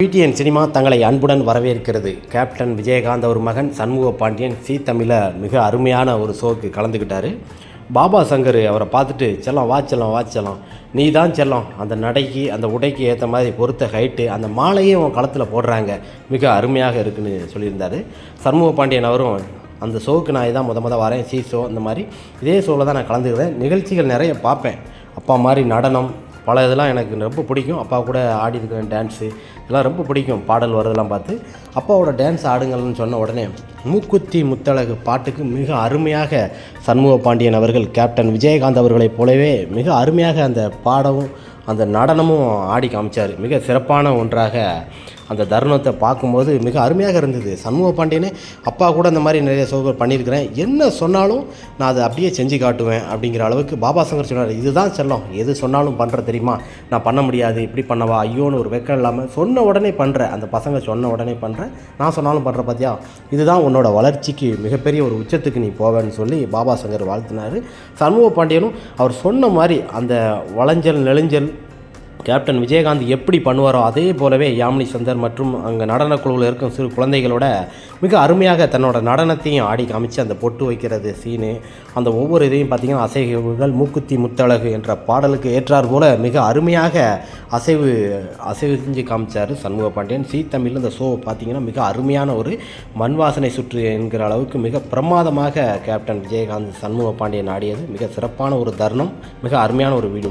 PTN cinema தங்களை அன்புடன் வரவேற்கிறது. கேப்டன் விஜயகாந்த் ஒரு மகன் சண்முக பாண்டியன் சி. தமிழில் மிக அருமையான ஒரு ஷோக்கு கலந்துக்கிட்டாரு பாபா சங்கர் அவரை பார்த்துட்டு செல்லம் வா செல்லம் வா செல்லம். நீ தான் செல்லம். அந்த நடைக்கு அந்த உடைக்கு ஏற்ற மாதிரி பொறுத்த ஹைட்டு அந்த மாலையும் அவன் களத்தில் போடுறாங்க. மிக அருமையாக இருக்குன்னு சொல்லியிருந்தாரு. சண்முக பாண்டியன் அவரும் அந்த ஷோவுக்கு நான் இதான் முத முத வரேன். சி ஷோ இந்த மாதிரி இதே ஷோவில் தான் நான் கலந்துக்கிறேன். நிகழ்ச்சிகள் நிறைய பார்ப்பேன். அப்பா மாதிரி நடனம் பல இதெல்லாம் எனக்கு ரொம்ப பிடிக்கும். அப்பா கூட ஆடி இருக்கிறேன் டான்ஸு இதெல்லாம் ரொம்ப பிடிக்கும் பாடல் வரதெல்லாம் பார்த்து. அப்பாவோட டான்ஸ் ஆடுங்கள்னு சொன்ன உடனே மூக்குத்தி முத்தழகு பாட்டுக்கு மிக அருமையாக சண்முக பாண்டியன் அவர்கள் கேப்டன் விஜயகாந்த் அவர்களைப் போலவே மிக அருமையாக அந்த பாடவும் அந்த நடனமும் ஆடி காமிச்சார். மிக சிறப்பான ஒன்றாக அந்த தருணத்தை பார்க்கும்போது மிக அருமையாக இருந்தது. சண்முக பாண்டியனே அப்பா கூட இந்த மாதிரி நிறைய ஷோக்கள் பண்ணியிருக்கிறேன். என்ன சொன்னாலும் நான் அதை அப்படியே செஞ்சு காட்டுவேன் அப்படிங்கிற அளவுக்கு பாபா சங்கர் சொன்னார் இதுதான் செல்லம். எது சொன்னாலும் பண்ணுற தெரியுமா? நான் பண்ண முடியாது. இப்படி பண்ணவா? ஐயோன்னு ஒரு வெக்கம் இல்லாமல் சொன்ன உடனே பண்ணுறேன் அந்த பசங்க சொன்ன உடனே பண்ணுறேன் நான் சொன்னாலும் பண்ணுற பார்த்தியா இதுதான் உன்னோட வளர்ச்சிக்கு மிகப்பெரிய ஒரு உச்சத்துக்கு நீ போவேன்னு சொல்லி பாபா சங்கர் வாழ்த்தினார். சண்முக பாண்டியனும் அவர் சொன்ன மாதிரி அந்த வளைஞ்சல் நெளிஞ்சல் கேப்டன் விஜயகாந்த் எப்படி பண்ணுவாரோ அதே போலவே யாமினி சந்தர் மற்றும் அங்கே நடனக்குழுவில் இருக்கும் சிறு குழந்தைகளோட மிக அருமையாக தன்னோட நடனத்தையும் ஆடி காமிச்சு அந்த பொட்டு வைக்கிறது சீனு அந்த ஒவ்வொரு இதையும் பார்த்திங்கன்னா அசைவுகள் மூக்குத்தி முத்தழகு என்ற பாடலுக்கு ஏற்றார் போல மிக அருமையாக அசைவு அசைவு செஞ்சு காமிச்சார் சண்முக பாண்டியன். சீ தமிழில் இந்த ஷோவை பார்த்திங்கன்னா மிக அருமையான ஒரு மண் வாசனை சுற்று என்கிற அளவுக்கு மிக பிரமாதமாக கேப்டன் விஜயகாந்த் சண்முக பாண்டியன் ஆடியது. மிக சிறப்பான ஒரு தருணம் மிக அருமையான ஒரு வீடியோ